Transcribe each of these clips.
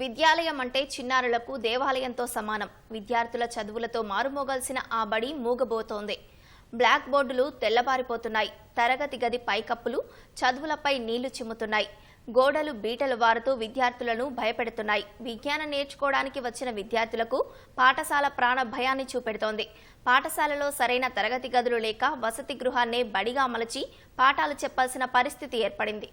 విద్యాలయం అంటే చిన్నారులకు దేవాలయంతో సమానం. విద్యార్థుల చదువులతో మారుమోగాల్సిన ఆ బడి మూగబోతోంది. బ్లాక్ బోర్డులు తెల్లబారిపోతున్నాయి. తరగతి గది పైకప్పులు చదువులపై నీళ్ళు చిమ్ముతున్నాయి. గోడలు బీటలు వారుతూ విద్యార్థులను భయపెడుతున్నాయి. విజ్ఞానం నేర్చుకోవడానికి వచ్చిన విద్యార్థులకు పాఠశాల ప్రాణ భయాన్ని చూపెడుతోంది. పాఠశాలలో సరైన తరగతి గదులు లేక వసతి గృహాన్నే బడిగా మలచి పాఠాలు చెప్పాల్సిన పరిస్థితి ఏర్పడింది.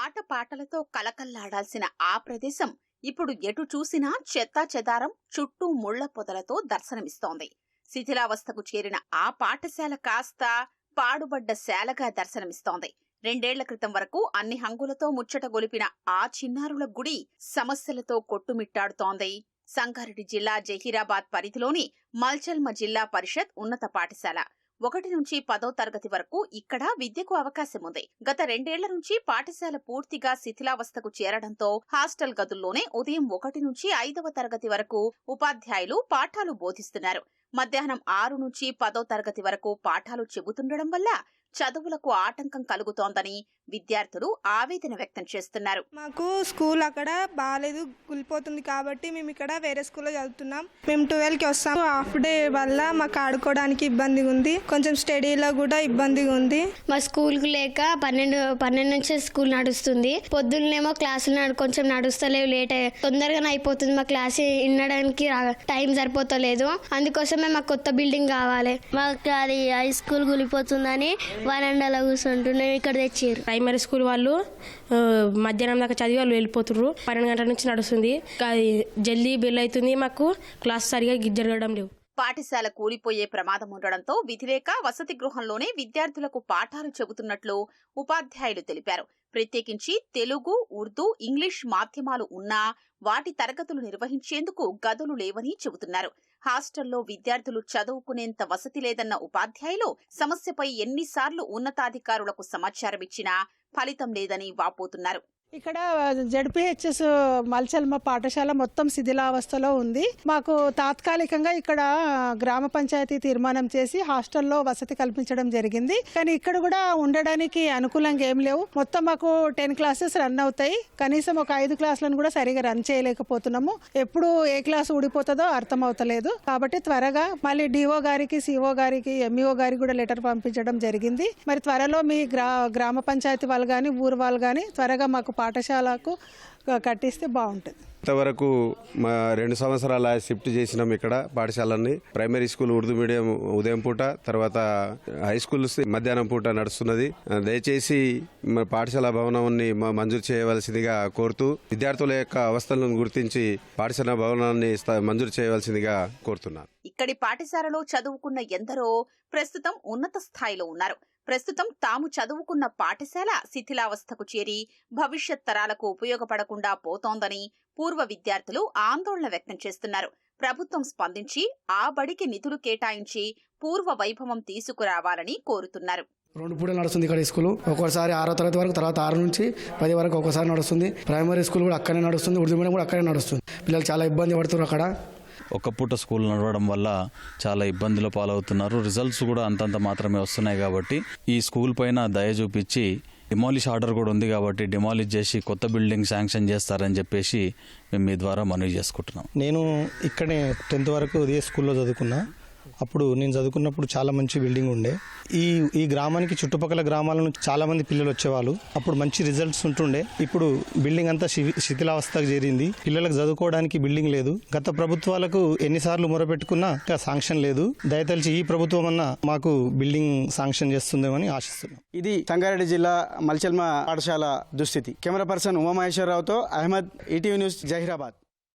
ఆటపాటలతో కలకల్లాడాల్సిన ఆ ప్రదేశం ఇప్పుడు ఎటు చూసినా చెత్తా చెదారం చుట్టూ ముళ్ళ పొదలతో దర్శనమిస్తోంది. శిథిలావస్థకు చేరిన ఆ పాఠశాల కాస్త పాడుబడ్డ శాలగా దర్శనమిస్తోంది. రెండేళ్ళ క్రితం వరకు అన్ని హంగులతో ముచ్చట గొలిపిన ఆ చిన్నారుల గుడి సమస్యలతో కొట్టుమిట్టాడుతోంది. సంగారెడ్డి జిల్లా జహీరాబాద్ పరిధిలోని మల్చల్మ జిల్లా పరిషత్ ఉన్నత పాఠశాల. ఒకటి నుంచి పదో తరగతి వరకు ఇక్కడ విద్యకు అవకాశం ఉంది గత రెండేళ్ళ నుంచి పాఠశాల పూర్తిగా శిథిలావస్థకు చేరడంతో హాస్టల్ గదుల్లోనే ఉదయం ఒకటి నుంచి ఐదవ తరగతి వరకు ఉపాధ్యాయులు పాఠాలు బోధిస్తున్నారు. మధ్యాహ్నం ఆరు నుంచి పదో తరగతి వరకు పాఠాలు చెబుతుండడం వల్ల చదువులకు ఆటంకం కలుగుతోందని విద్యార్థులు ఆవేదన వ్యక్తం చేస్తున్నారు. మాకు స్కూల్ అక్కడ బాగాలేదు కూలిపోతుంది కాబట్టి మేము ఇక్కడ వేరే స్కూల్లో చదువుతున్నాం. మేము ట్వెల్వ్కి వస్తాం. హాఫ్ డే వల్ల మాకు ఆడుకోవడానికి ఇబ్బందిగా ఉంది. కొంచెం స్టడీలో కూడా ఇబ్బందిగా ఉంది. మా స్కూల్కి లేక పన్నెండు పన్నెండు నుంచి స్కూల్ నడుస్తుంది. పొద్దున్నేమో క్లాసులు నడు కొంచెం నడుస్తలేవు లేట్ అయ్యే తొందరగానే అయిపోతుంది. మా క్లాస్ వినడానికి టైం సరిపోతలేదు. అందుకోసమే మాకు కొత్త బిల్డింగ్ కావాలి. మాకు అది హై స్కూల్ కూలిపోతుందని వరండాలో కూర్చుంటున్నాం ఇక్కడ తెచ్చారు ప్రైమరీ స్కూల్ వాళ్ళు మధ్యాహ్నం దాకా చదివి వాళ్ళు వెళ్ళిపోతుర్రు. పన్నెండు గంటల నుంచి నడుస్తుంది. జల్దీ బిల్ అవుతుంది మాకు. క్లాస్ సరిగా జరగడం లేవు. పాఠశాల కూలిపోయే ప్రమాదం ఉండడంతో విధిలేక వసతి గృహంలోనే విద్యార్థులకు పాఠాలు చెబుతున్నట్లు ఉపాధ్యాయులు తెలిపారు. ప్రత్యేకించి తెలుగు ఉర్దూ ఇంగ్లీష్ మాధ్యమాలు ఉన్నా వాటి తరగతులు నిర్వహించేందుకు గదులు లేవని చెబుతున్నారు. హాస్టల్లో విద్యార్థులు చదువుకునేంత వసతి లేదన్న ఉపాధ్యాయులు సమస్యపై ఎన్నిసార్లు ఉన్నతాధికారులకు సమాచారం ఇచ్చినా ఫలితం లేదని వాపోతున్నారు. ఇక్కడ జడ్పిహెచ్ఎస్ మల్చల్మ పాఠశాల మొత్తం శిథిలావస్థలో ఉంది. మాకు తాత్కాలికంగా ఇక్కడ గ్రామ పంచాయతీ తీర్మానం చేసి హాస్టల్లో వసతి కల్పించడం జరిగింది. కానీ ఇక్కడ కూడా ఉండడానికి అనుకూలంగా ఏం లేవు. మొత్తం మాకు టెన్ క్లాసెస్ రన్ అవుతాయి. కనీసం ఒక ఐదు క్లాసులను కూడా సరిగా రన్ చేయలేకపోతున్నాము. ఎప్పుడు ఏ క్లాస్ ఊడిపోతుందో అర్థం అవుతలేదు. కాబట్టి త్వరగా మళ్ళీ డిఓ గారికి సిఓ గారికి ఎంఈఓ గారికి కూడా లెటర్ పంపించడం జరిగింది. మరి త్వరలో మీ గ్రా గ్రామ పంచాయతీ వాళ్ళు కానీ ఊరు వాళ్ళు కానీ త్వరగా మాకు పాఠశాలకు కట్టిస్తే బాగుంటుంది. ఇంతవరకు మా రెండు సంవత్సరాల షిఫ్ట్ చేసినాం ఇక్కడ పాఠశాలని ప్రైమరీ స్కూల్ ఉర్దూ మీడియం ఉదయం పూట తర్వాత హై స్కూల్ మధ్యాహ్నం పూట నడుస్తున్నది. దయచేసి మా పాఠశాల భవనాన్ని మ- మంజూరు చేయవలసిందిగా కోరుతూ విద్యార్థుల యొక్క అవస్థలను గుర్తించి పాఠశాల భవనాన్ని మంజూరు చేయవలసిందిగా కోరుతున్నాను. ఇక్కడి పాఠశాలలో చదువుకున్న ఎందరో ప్రస్తుతం ఉన్నత స్థాయిలో ఉన్నారు. ప్రస్తుతం తాము చదువుకున్న పాఠశాల శిథిలావస్థకు చేరి భవిష్యత్ తరాలకు ఉపయోగపడకుండా పోతోందని పూర్వ విద్యార్థులు ఆందోళన వ్యక్తం చేస్తున్నారు. ప్రభుత్వం స్పందించి ఆ బడికి నిధులు కేటాయించి పూర్వ వైభవం తీసుకురావాలని కోరుతున్నారు. రెండు పూటలు నడుస్తుంది ఇక్కడ స్కూల్. ఒక్కోసారి ఆరో తరగతి వరకు తర్వాత ఆరు నుంచి పది వరకు ఒక్కోసారి నడుస్తుంది. ప్రైమరీ స్కూల్ కూడా అక్కడే నడుస్తుంది. ఉర్దూ మీడియం కూడా అక్కడే నడుస్తుంది. పిల్లలు చాలా ఇబ్బంది పడుతున్నారు అక్కడ. ఒక్క పూట స్కూల్ నడవడం వల్ల చాలా ఇబ్బందుల పాలవుతున్నారు. రిజల్ట్స్ కూడా అంతంత మాత్రమే వస్తున్నాయి కాబట్టి ఈ స్కూల్ పైన దయ చూపించి డిమాలిష్ ఆర్డర్ కూడా ఉంది కాబట్టి డిమాలిష్ చేసి కొత్త బిల్డింగ్ శాంక్షన్ చేస్తారని చెప్పేసి మేము మీ ద్వారా మనవి చేసుకుంటున్నాం. నేను ఇక్కడే టెన్త్ వరకు ఇదే స్కూల్లో చదువుకున్నా. అప్పుడు నేను చదువుకున్నప్పుడు చాలా మంచి బిల్డింగ్ ఉండే. ఈ ఈ గ్రామానికి చుట్టుపక్కల గ్రామాల నుంచి చాలా మంది పిల్లలు వచ్చేవాళ్ళు. అప్పుడు మంచి రిజల్ట్స్ ఉంటుండే. ఇప్పుడు బిల్డింగ్ అంతా శి- శిథిలావస్థకు చేరింది. పిల్లలకు చదువుకోవడానికి బిల్డింగ్ లేదు. గత ప్రభుత్వాలకు ఎన్నిసార్లు మొరపెట్టుకున్నా ఇంకా శాంక్షన్ లేదు. దయతలిచి ఈ ప్రభుత్వం అన్న మాకు బిల్డింగ్ శాంక్షన్ చేస్తుందేమని ఆశిస్తున్నాం. ఇది సంగారెడ్డి జిల్లా మల్చెల్మ పాఠశాల దుస్థితి. కెమెరా పర్సన్ ఉమామహేశ్వరరావుతో అహ్మద్ ఈటీవీ న్యూస్ జహీరాబాద్.